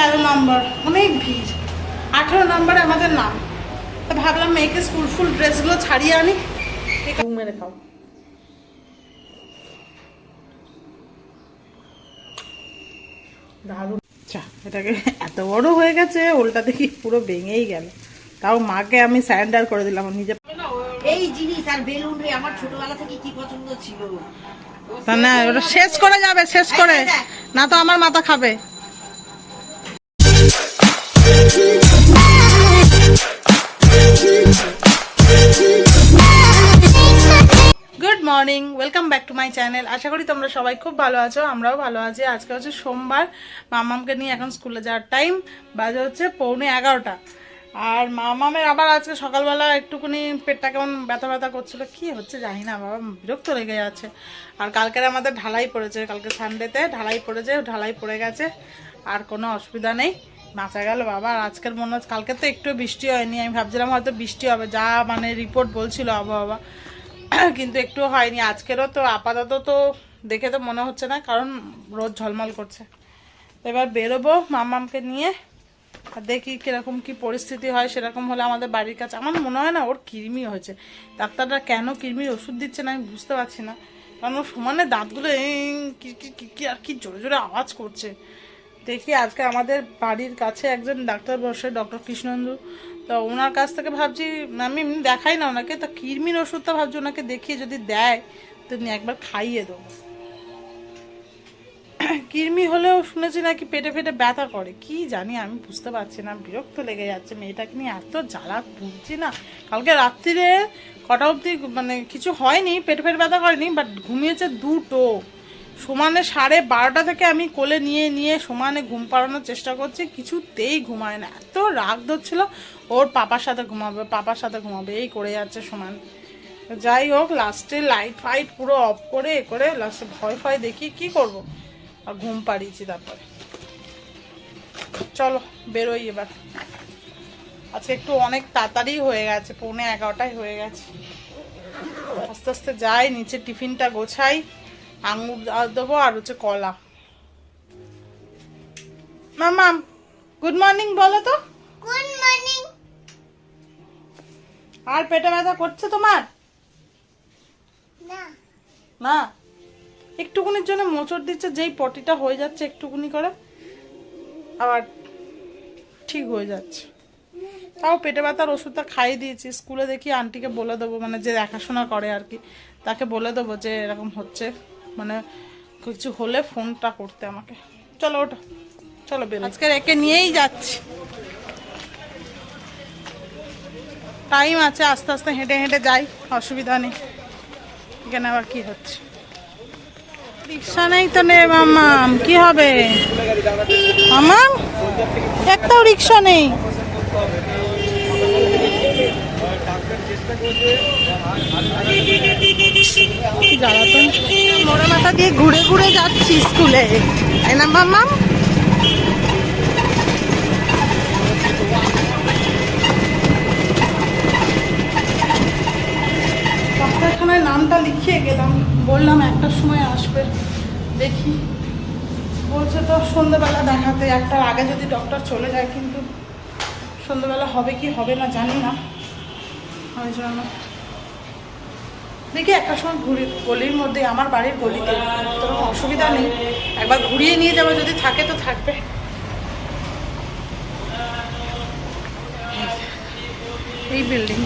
তেরো নম্বর। অনেক ভিড়। আঠেরো নম্বরে আমাদের নাম। তো ভাবলাম মেয়েকে স্কুল ফুল ড্রেসগুলো ছাড়িয়ে আনি। মেরে খাও। দারুণ। চা এটাকে এত বড় হয়ে গেছে ওলটা দেখি পুরো ভেঙেই গেল। তাও মাকে আমি স্যারেন্ডার করে দিলাম নিজে এই জিনিস আর বেলুন রে আমার ছোটবেলা থেকে কি পছন্দ ছিল। না ওটা শেষ করে যাবে শেষ করে। না তো আমার মাথা খাবে। Good morning welcome back to my channel আশা করি তোমরা সবাই খুব ভালো আছো, আমরাও ভালো আছি। আজকে হচ্ছে সোমবার। মামামকে নিয়ে এখন স্কুলে যাওয়ার টাইম বাজে হচ্ছে পৌনে এগারোটা। আর মামামের আবার আজকে সকালবেলা একটুখানি পেটটা কেমন ব্যথা ব্যথা করছিল, কি হচ্ছে জানি না, বাবা, বিরক্ত লেগে যাচ্ছে। আর কালকের আমাদের ঢালাই পড়েছে, কালকে সানডেতে ঢালাই পড়েছে, ঢালাই পড়ে গেছে। আর কোনো অসুবিধা নেই। বাঁচা গেল বাবা, আর আজকের মনে হচ্ছে কালকে তো একটু বৃষ্টি হয়নি। আমি ভাবছিলাম হয়তো বৃষ্টি হবে, যা মানে রিপোর্ট বলছিল আবহাওয়া। কিন্তু একটু হয়নি। আজকেরও তো আপাতত তো দেখে তো মনে হচ্ছে না, কারণ রোদ ঝলমল করছে। এবার বেরোবো মামামকে নিয়ে, আর দেখি কীরকম কি পরিস্থিতি হয়, সেরকম হলে আমাদের বাড়ির কাছে। আমার মনে হয় না, ওর কৃমি হয়েছে। ডাক্তাররা কেন কৃমির ওষুধ দিচ্ছে না আমি বুঝতে পারছি না। কারণ ওর সমানে দাঁতগুলো কি, আর কি জোরে জোরে আওয়াজ করছে। দেখি আজকে আমাদের বাড়ির কাছে একজন ডাক্তার বসে, ডক্টর কৃষ্ণন্দু। তো ওনার কাছ থেকে ভাবছি, আমি দেখাই না ওনাকে, তো কৃমির ওষুধটা ভাবছি ওনাকে দেখিয়ে যদি দেয়, তো একবার খাইয়ে দেবো। কৃমি হলেও শুনেছি নাকি পেটে ফেটে ব্যথা করে। কি জানি, আমি বুঝতে পারছি না, বিরক্ত লেগে যাচ্ছে। মেয়েটাকে নিয়ে এত জ্বালা বুঝছি না। কালকে রাত্রিরে কটা অবধি মানে কিছু হয়নি, পেটে ফেটে ব্যথা করেনি বাট ঘুমিয়েছে দুটো। সমানে সাড়ে বারোটা থেকে আমি কোলে নিয়ে নিয়ে সমানে ঘুম পাড়ানোর চেষ্টা করছি, কিছুতেই ঘুমায় না। এত রাগ ধরছিল, ওর পাপার সাথে ঘুমাবে, পাপার সাথে ঘুমাবে, এই করে যাচ্ছে সমান। যাই হোক লাস্টে লাইট ফাইট পুরো অফ করে, এ করে লাস্টে ভয় ফয় দেখি কি করব। আর ঘুম পাড়িয়েছি তারপরে। চলো, বেরোই এবার। আজকে একটু অনেক তাড়াতাড়ি হয়ে গেছে, পৌনে এগারোটায় হয়ে গেছে। আস্তে আস্তে যাই, নিচে টিফিনটা গোছাই। আঙুর দেবো আর হচ্ছে কলা। মামাম গুড মর্নিং বলো তো। গুড মর্নিং আর পেটে ব্যথা করছে তোমার? না। না? একটুকুনির জন্য মোচড় দিচ্ছে যেই পটিটা হয়ে যাচ্ছে একটুকুনি করে আবার ঠিক হয়ে যাচ্ছে। তাও পেটে ব্যথার ওষুধটা খাইয়ে দিয়েছি। স্কুলে দেখি আন্টিকে বলে দেবো মানে যে দেখাশোনা করে আর কি তাকে বলে দেবো যে এরকম হচ্ছে। মানে কিছু হলে ফোনটা করতে আমাকে। চলো ওটা চলো বেরো আজকে একে নিয়েই যাচ্ছি। টাইম আছে আস্তে আস্তে হেঁটে হেঁটে যাই অসুবিধা নেই। এখানে আবার কি হচ্ছে? রিক্সা নেই তো নে মামাম কি হবে? মামাম একটাও রিক্সা নেই। জ্বালাতন মোড়ে মাথা দিয়ে ঘুরে ঘুরে যাচ্ছি স্কুলে। তাই না মামাম ডাক্তারখানায় নামটা লিখিয়ে গেলাম। বললাম একটার সময় আসবে, দেখি। বলছে তো সন্ধ্যেবেলা দেখাতে একটার আগে যদি ডক্টর চলে যায়, কিন্তু সন্ধ্যেবেলা হবে কি হবে না জানি না। ওই জন্য দেখি একটা সময় ঘুরি গলির মধ্যে, আমার বাড়ির গলিতে। কোনো অসুবিধা নেই। একবার ঘুরিয়ে নিয়ে যাব, যদি থাকে তো থাকবে। এই বিল্ডিং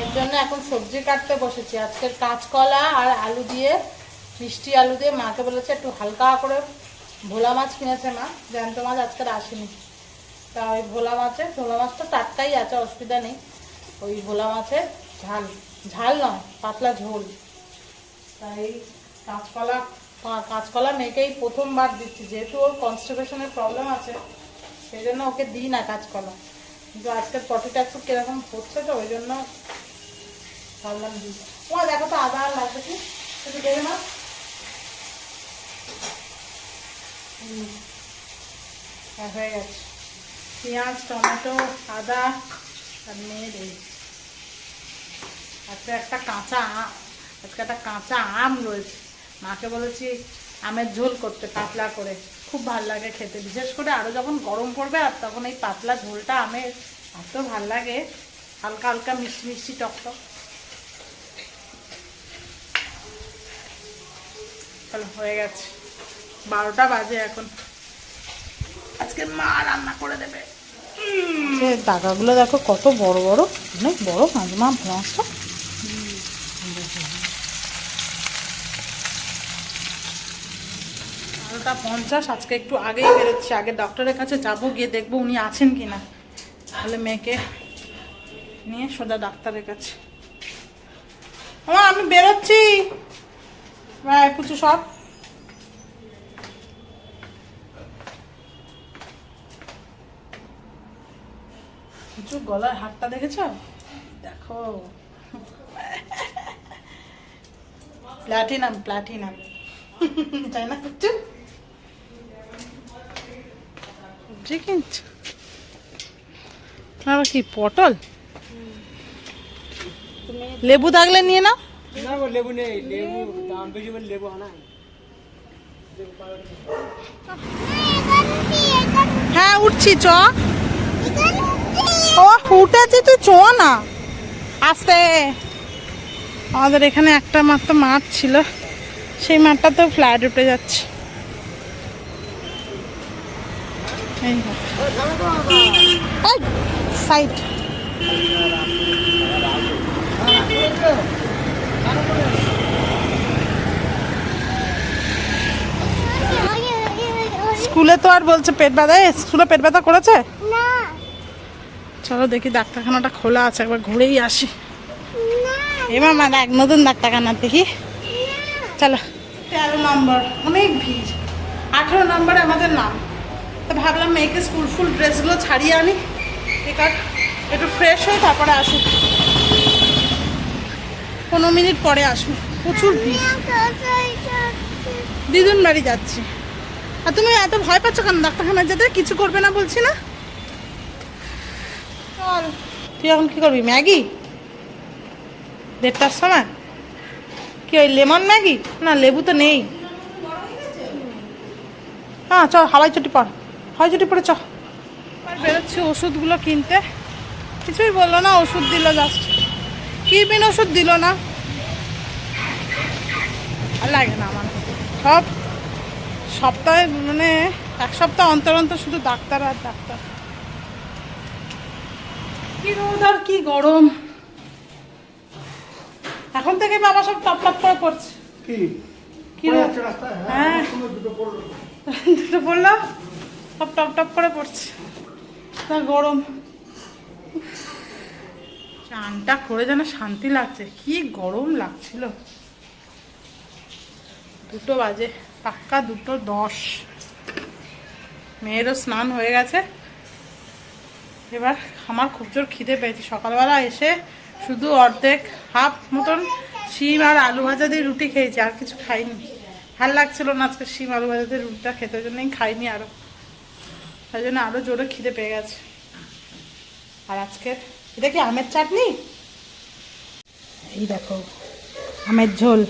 এর জন্য এখন সবজি কাটতে বসেছি। আজকের কাঁচকলা আর আলু দিয়ে, মিষ্টি আলু দিয়ে মাকে বলেছে একটু হালকা করে ভোলা মাছ কিনেছে মা। জ্যান্ত মাছ আজকের আসেনি। তা ওই ভোলা মাছের, ভোলা মাছ তো টাটকাই আছে, অসুবিধা নেই। ওই ভোলা মাছের ঝাল ঝাল নয়, পাতলা ঝোল। তাই কাঁচকলা কাঁচকলা মেয়েকেই প্রথমবার দিচ্ছি, যেহেতু ওর কনস্টিপেশনের প্রবলেম আছে সেই জন্য ওকে দিই না কাঁচকলা। কিন্তু আজকের পটিটা একটু কীরকম হচ্ছে তো, ওই জন্য ভাবলাম দিই। ও দেখো তো আদা আর লাগবে কি? একটু দেবে না। হ্যাঁ হয়ে গেছে। পেঁয়াজ, টমেটো, আদা আর নিয়ে দিই আজকে একটা কাঁচা আজকে একটা কাঁচা আম রয়েছে। মাকে বলেছি আমের ঝোল করতে পাতলা করে। খুব ভালো লাগে খেতে। বিশেষ করে আরও যখন গরম পড়বে আর তখন এই পাতলা ঝোলটা আমের এত ভালো লাগে। হালকা হালকা মিষ্টি মিষ্টি টক টক। চলো হয়ে গেছে। বারোটা বাজে এখন। আজকে মা রান্না করে দেবে। সে দাগাগুলো দেখো কত বড় বড়, অনেক বড় মাছ মা মাছটা বারোটা পঞ্চাশ, আজকে একটু আগেই বেরোচ্ছি, আগে ডক্টরের কাছে যাব, গিয়ে দেখব উনি আছেন কি না তাহলে মেয়েকে নিয়ে সোজা ডাক্তারের কাছে। আমার আমি বেরোচ্ছি। পুচু সব পুচু গলার হাতটা দেখেছ? দেখো। প্লাটিনাম প্লাটিনাম তাই না? পুচু আবার কি পটল? লেবু থাকলে নিয়ে নাও। না লেবু নেই লেবু দাম বেশি বলে লেবু আনা হ্যাঁ উঠছি চ। উঠেছি তুই চ না। আস্তে। আমাদের এখানে একটা মাত্র মাঠ ছিল। সেই মাঠটা তো ফ্ল্যাট উঠে যাচ্ছে। সাইড স্কুলে তো আর বলছে পেট ব্যথা। স্কুলে পেট ব্যথা করেছে? চলো দেখি ডাক্তারখানাটা খোলা আছে, একবার ঘুরেই আসি। এবার মা এক নতুন ডাক্তারখানা দেখি। চলো। তেরো নম্বর, অনেক ভিড়। আঠেরো নম্বরে আমাদের নাম। তো ভাবলাম মেয়েকে স্কুল ফুল ড্রেসগুলো ছাড়িয়ে আনি। এবার একটু ফ্রেশ হয়ে তারপরে আসুক পনেরো মিনিট পরে আসুক প্রচুর ভিড়। দিদুন বাড়ি যাচ্ছি। আর তুমি এত ভয় পাচ্ছ কেন? ডাক্তারখানায় যেতে কিছু করবে না বলছি না? চল, তুই এখন কি করবি, ম্যাগি? দেড়টার সময়? কি ওই লেমন ম্যাগি? না, লেবু তো নেই। হ্যাঁ চ, হাওয়াই চটি পর। হাওয়াই চটি পরে চ। বেরোচ্ছি ওষুধগুলো কিনতে। কিছুই বলল না, ওষুধ দিল জাস্ট কি বিন ওষুধ দিল না? আর লাগে না আমার। সব সপ্তাহে মানে এক সপ্তাহ অন্তর অন্তর শুধু ডাক্তার আর ডাক্তার। কি রোদ আর কি গরম? এখন থেকে বাবা সব টপ টপ করে পড়ছে। কি? কি রোদ? হ্যাঁ দুটো পড়ল। সব টপ টপ করে পড়ছে। তা গরম। চানটা করে যেন শান্তি লাগছে। কি গরম লাগছিল। দুটো বাজে পাক্কা দুটো দশ। মেয়েরও স্নান হয়ে গেছে। এবার আমার খুব জোর খিদে পেয়েছি। সকালবেলা এসে শুধু অর্ধেক, হাফ মতন শিম আর আলু ভাজা দিয়ে রুটি খেয়েছি, আর কিছু খাইনি। ভালো লাগছিল না আজকে শিম, আলু ভাজা দিয়ে রুটিটা খেতে, ওই জন্যই খাইনি আরও তাই জন্য আরও জোরে খিদে পেয়ে গেছে। আর আজকে, এটা কি আমের চাটনি? এই দেখো, আমের ঝোল।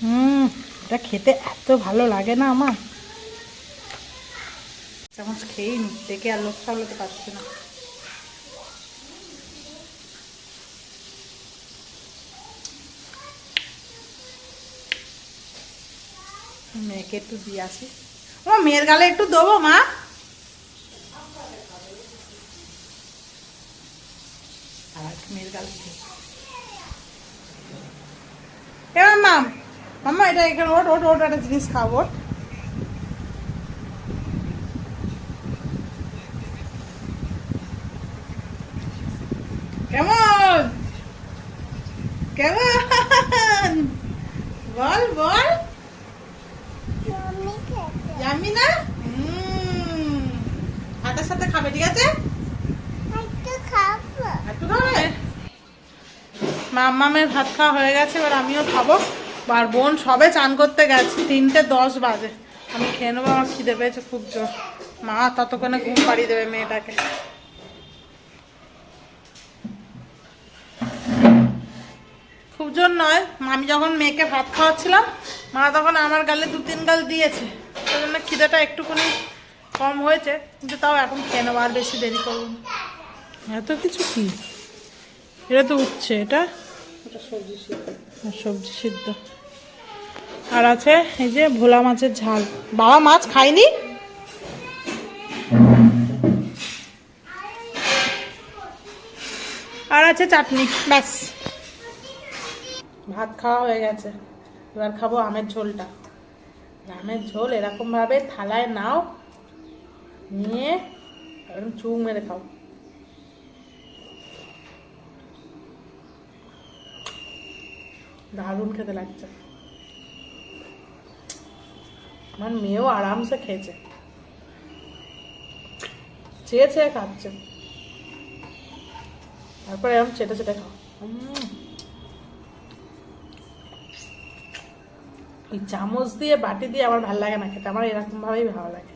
হুম, এটা খেতে এত ভালো লাগে না আমার। চামচ খেয়েই নি, দেখে আর লোক সামলাতে পারছি না। মেয়েকে একটু দিয়ে আসি। ও, মেয়ের গালে একটু দেবো, মা? আর মেয়ের মাম্মা, এটা এখানে ওট ওট ওট, একটা জিনিস খাব কেমন? কেমন? বল বল। জামি না? হাতের সাথে খাবে ঠিক আছে? একটু খাবে? মাম্মামের ভাত খাওয়া হয়ে গেছে এবার আমিও খাব। আর বোন সবে চান করতে গেছে তিনটে দশ বাজে। আমি খেয়ে নেব আমার খিদে পেয়েছে খুব জোর। মা ততক্ষণে ঘুম পাড়িয়ে দেবে মেয়েটাকে। খুব নয় আমি যখন মেয়েকে ভাত খাওয়াচ্ছিলাম মা তখন আমার গালে দু তিন গাল দিয়েছে। সেই জন্য খিদেটা একটুখানি কম হয়েছে কিন্তু তাও এখন খেয়ে নেব আর বেশি দেরি করব এত কিছু কি? এটা তো উঠছে এটা? আর সবজি সিদ্ধ। আর আছে এই যে ভোলা মাছের ঝাল। বাবা মাছ খায়নি? আর আছে চাটনি ব্যাস। ভাত খাওয়া হয়ে গেছে। এবার খাব আমের ঝোলটা। আমের ঝোল এরকম ভাবে থালায় নাও, নিয়ে এরকম মেরে খাও। দারুণ খেতে লাগছে। আমার মেয়েও আরামসে খেয়েছে। চেয়ে চেয়ে খাচ্ছে। তারপরে এরকম চেটে চেটে খাও। উম। এই চামচ দিয়ে, বাটি দিয়ে আমার ভালো লাগে না খেতে। আমার এরকম ভাবেই ভালো লাগে।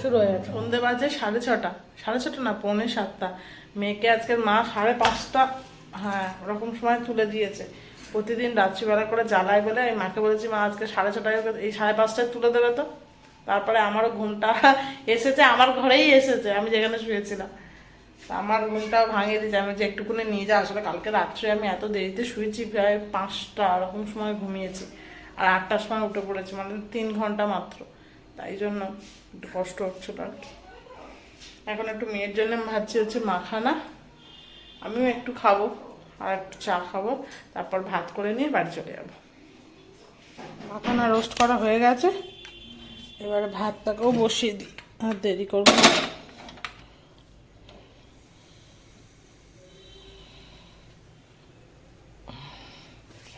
শুরু হয়ে গেছে। সন্ধে বাজে সাড়ে ছটা। সাড়ে ছটা না, পৌনে সাতটা। মেয়েকে আজকের মা সাড়ে পাঁচটা হ্যাঁ ওরকম সময় তুলে দিয়েছে। প্রতিদিন রাত্রিবেলা করে জ্বালায় বলে, আমি মাকে বলেছি, মা, আজকে সাড়ে ছটায় এই সাড়ে পাঁচটায় তুলে দেবে তো? তারপরে আমারও ঘুমটা এসেছে, আমার ঘরেই এসেছে, আমি যেখানে শুয়েছিলাম। আমার ঘুমটাও ভাঙিয়ে দিয়েছে। আমি যে একটুকুনি নিয়ে যা আসলে কালকে রাত্রে আমি এত দেরিতে শুয়েছি, প্রায় পাঁচটা এরকম সময় ঘুমিয়েছি। আর আটটার সময় উঠে পড়েছি মানে তিন ঘণ্টা মাত্র। তাই জন্য একটু কষ্ট হচ্ছিল আর কি। এখন একটু মেয়ের জন্য ভাবছি হচ্ছে মাখানা। আমিও একটু খাব, আর একটু চা খাব, তারপর ভাত করে নিয়ে বাড়ি চলে যাব। মাখানা রোস্ট করা হয়ে গেছে। এবারে ভাতটাকেও বসিয়ে দিই, আর দেরি করব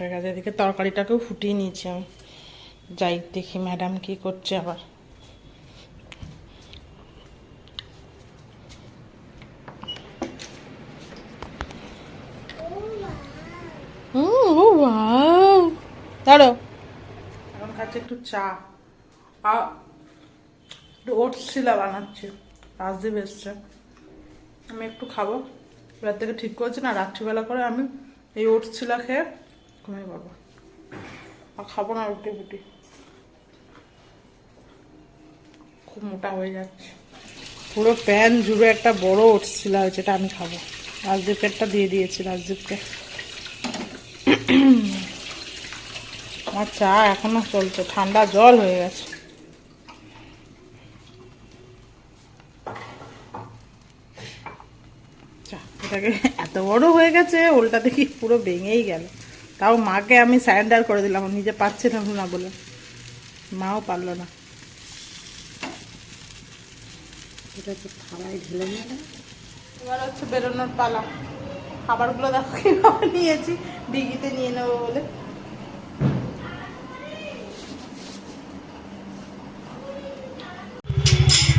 হয়ে গেছে। এদিকে তরকারিটাকেও ফুটিয়ে নিয়েছি আমি। যাই, দেখি ম্যাডাম কি করছে আবার! দাঁড়ো। এখন খাচ্ছে একটু চা। আ- একটু ওটস শিলা বানাচ্ছে। রাজদীপ এসছে আমি একটু খাব। এবার থেকে ঠিক করেছি না, রাত্রিবেলা করে আমি এই ওটস ছিলা খেয়ে পাবো আর খাব না রুটি খুব মোটা হয়ে যাচ্ছে পুরো প্যান জুড়ে একটা বড় আমি খাব। রাজদীপেরটা দিয়ে দিয়েছি রাজদীপকে আমার চা এখনও চলছে, ঠান্ডা জল হয়ে গেছে। এত বড় হয়ে গেছে ওলটা দেখি পুরো ভেঙেই গেল। তাও মাকে আমি স্যারেন্ডার করে দিলাম নিজে পাচ্ছিলাম না বলে। মাও পারল না। এটা তো থালায় ঢেলে এবার হচ্ছে বেরোনোর পালা। খাবারগুলো দেখো কীভাবে নিয়েছি ডিগিতে নিয়ে নেব বলে।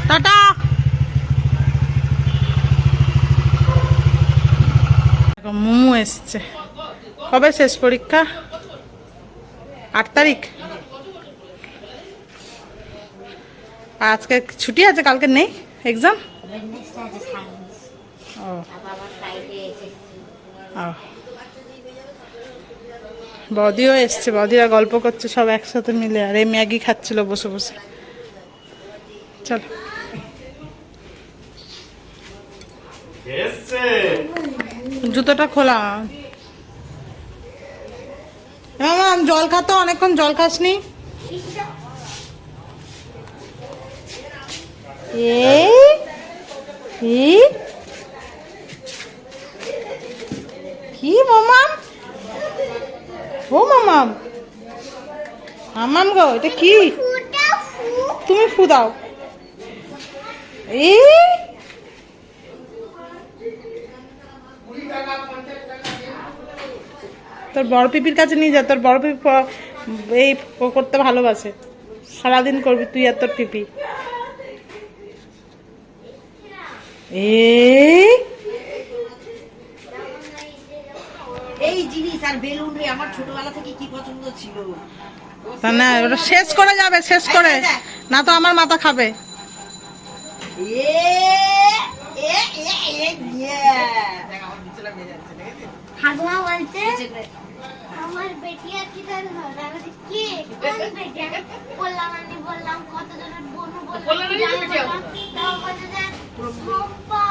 টাটা! মোমো এসছে। কবে শেষ পরীক্ষা? আট তারিখ? আজকে ছুটি আছে কালকে নেই? এক্সাম ও। বৌদিও এসছে বদিরা গল্প করছে সব একসাথে মিলে। আর এই ম্যাগি খাচ্ছিল বসে বসে। চল। জুতোটা খোলা। মাম জল খাতো অনেকক্ষণ জল খাসনি। এই কি মামাম ও মামাম মামাম গো এটা কি? তুমি ফু দাও। এই তোর বড় পিপির কাছে নিয়ে যা তোর বড় পিপি এই করতে ভালোবাসে। সারাদিন করবি তুই আর তোর পিপি। এই এই জিনিস আর বেলুন রে আমার ছোটবেলা থেকে কি পছন্দ ছিল? তা না ওটা শেষ করে যাবে শেষ করে। না তো আমার মাথা খাবে। এ এ এ এ ইয়ে ঠাকুমা বলছে আমার বেটিয়া কি তার কে? কোন বেটিয়া? বললাম আমি বললাম কত জনের বোন বললাম জানি না। তাও বলছে যে সম্পা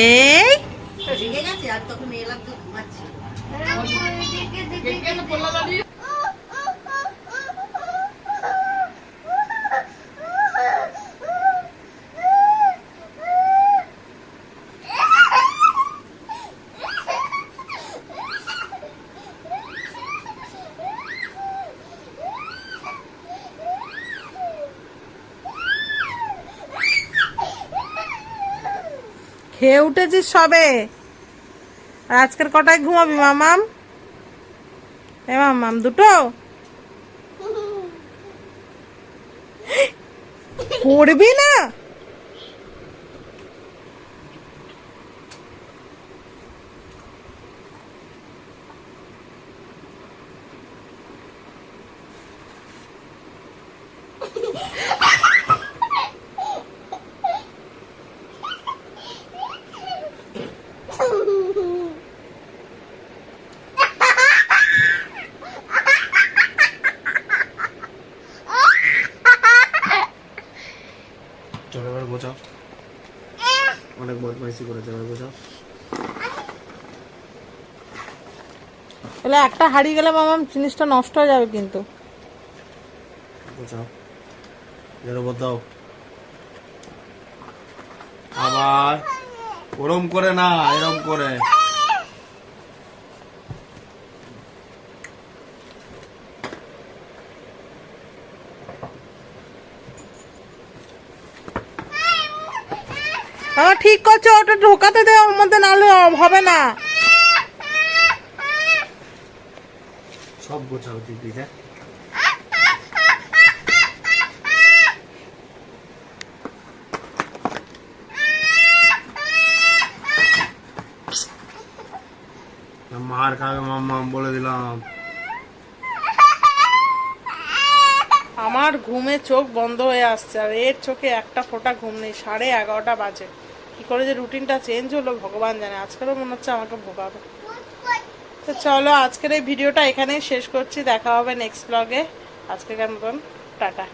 এই? রেগে গেছে আর তখন এলাম তো ঘুমাচ্ছি আমি ওই দেখে দেখে খেয়ে উঠেছিস সবে? আর আজকের কটায় ঘুমাবি মামাম? এ মামাম দুটো? পড়বি না চলো এবার বোঝাও অনেক বদমাইশি করেছে এবার বোঝাও তাহলে একটা হারিয়ে গেলে মামাম জিনিসটা নষ্ট হয়ে যাবে কিন্তু। বোঝাও দাও আবার ওরম করে না এরম করে। ঠিক করছে ওটা ঢোকাতে দে ওর মধ্যে নাহলে হবে না। সব গোছাও দিদি হ্যাঁ মার খাবে মাম্মা বলে দিলাম। আমার ঘুমে চোখ বন্ধ হয়ে আসছে, আর এর চোখে একটা ফোঁটা ঘুম নেই, সাড়ে এগারোটা বাজে। কি করে যে রুটিনটা চেঞ্জ হলো, ভগবান জানে। আজকেরও মনে হচ্ছে আমাকে ভোগাবে। তো চলো, আজকের এই ভিডিওটা এখানেই শেষ করছি। দেখা হবে নেক্সট ব্লগে আজকের মতন, টাটা।